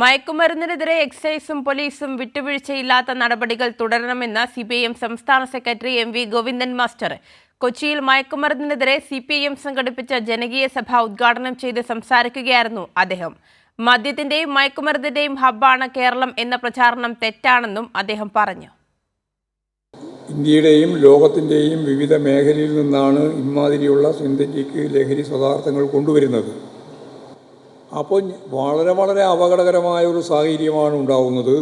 മയക്കുമരുന്നിനെതിരെ എക്സൈസും പോലീസും വിട്ടുവീഴ്ചയില്ലാത്ത നടപടികൾ തുടരണമെന്ന് സി പി എം സംസ്ഥാന secretary M V Govindan master. കൊച്ചിയിൽ മയക്കുമരുന്നിനെതിരെ സി പി എം സംഘടിപ്പിച്ച ജനകീയ സഭ ഉദ്ഘാടനം ചെയ്ത് സംസാരിക്കുകയായിരുന്നു അദ്ദേഹം. മദ്യത്തിന്റെയും മയക്കുമരുന്നിന്റെയും ഹബ്ബാണ് കേരളം എന്ന പ്രചാരണം തെറ്റാണെന്നും അദ്ദേഹം പറഞ്ഞു. ഇന്ത്യയുടെയും ലോകത്തിന്റെയും വിവിധ മേഖലയിൽ നിന്നാണ് ഇമാതിരിയുള്ള സിന്തറ്റിക് ലഹരി പദാർത്ഥങ്ങൾ കൊണ്ടുവരുന്നത്. അപ്പോൾ വളരെ വളരെ അപകടകരമായ ഒരു സാഹചര്യമാണ് ഉണ്ടാവുന്നത്.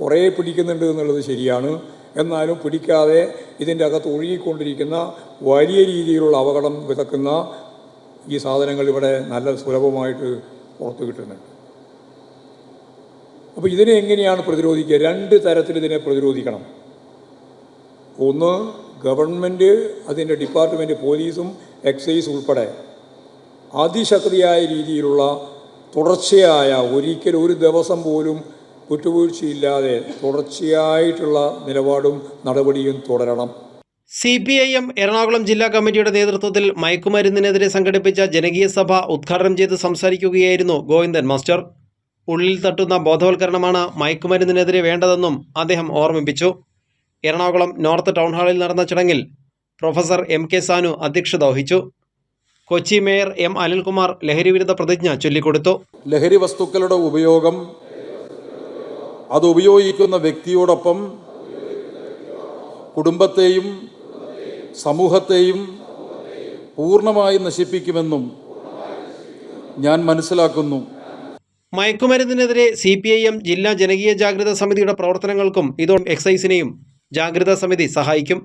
കുറേ പിടിക്കുന്നുണ്ട് എന്നുള്ളത് ശരിയാണ്. എന്നാലും പിടിക്കാതെ ഇതിന്റെ അകത്ത് ഒഴുകിക്കൊണ്ടിരിക്കുന്ന വലിയ രീതിയിലുള്ള അപകടം വിതക്കുന്ന ഈ സാധനങ്ങൾ ഇവിടെ നല്ല സുലഭമായിട്ട് പുറത്ത് കിട്ടുന്നുണ്ട്. അപ്പോൾ ഇതിനെ എങ്ങനെയാണ് പ്രതിരോധിക്കുക? രണ്ട് തരത്തിൽ ഇതിനെ പ്രതിരോധിക്കണം. ഒന്ന് ഗവൺമെന്റ് അതിന്റെ ഡിപ്പാർട്ട്മെന്റ് പോലീസും എക്സൈസ് ഉൾപ്പെടെ അതിശക്തിയായ രീതിയിലുള്ള തുടർച്ചയായ ഒരിക്കലും ഒരു ദിവസം പോലും വിട്ടുവീഴ്ചയില്ലാതെ തുടർച്ചയായിട്ടുള്ള നിലപാടും നടപടിയും തുടരണം. C P I M Ernakulam ജില്ലാ കമ്മിറ്റിയുടെ നേതൃത്വത്തിൽ മയക്കുമരുന്നിനെതിരെ സംഘടിപ്പിച്ച ജനകീയ സഭ ഉദ്ഘാടനം ചെയ്ത് സംസാരിക്കുകയായിരുന്നു ഗോവിന്ദൻ മാസ്റ്റർ. ഉള്ളിൽ തട്ടുന്ന ബോധവൽക്കരണമാണ് മയക്കുമരുന്നിനെതിരെ വേണ്ടതെന്നും അദ്ദേഹം ഓർമ്മിപ്പിച്ചു. എറണാകുളം നോർത്ത് ടൗൺ ഹാളിൽ നടന്ന ചടങ്ങിൽ പ്രൊഫസർ എം കെ സാനു അധ്യക്ഷത വഹിച്ചു. കൊച്ചി മേയർ എം അനിൽകുമാർ ലഹരിവിരുദ്ധ പ്രതിജ്ഞ ചൊല്ലിക്കൊടുത്തു. ലഹരി വസ്തുക്കളുടെ ഉപയോഗം അത് ഉപയോഗിക്കുന്ന വ്യക്തിയോടൊപ്പം കുടുംബത്തെയും സമൂഹത്തെയും പൂർണമായി നശിപ്പിക്കുമെന്നും ഞാൻ മനസ്സിലാക്കുന്നു. മയക്കുമരുന്നിനെതിരെ സി പി ഐ എം ജില്ലാ ജനകീയ ജാഗ്രതാ സമിതിയുടെ പ്രവർത്തനങ്ങൾക്കും ഇതോടെ എക്സൈസിനെയും ജാഗ്രതാ സമിതി സഹായിക്കും.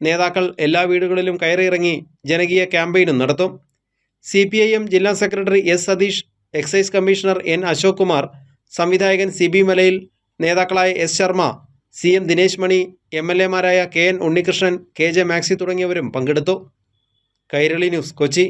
നേതാക്കൾ എല്ലാ വീടുകളിലും കയറിയിറങ്ങി ജനകീയ ക്യാമ്പയിനും നടത്തും. സി പി ഐ എം ജില്ലാ secretary S Satheesh excise commissioner N Ashok Kumar സംവിധായകൻ സി ബി മലയിൽ നേതാക്കളായ S Sharma C M Dinesh Mani M L എമാരായ K N Unnikrishnan K J Maxi തുടങ്ങിയവരും പങ്കെടുത്തു. കൈരളി ന്യൂസ് കൊച്ചി.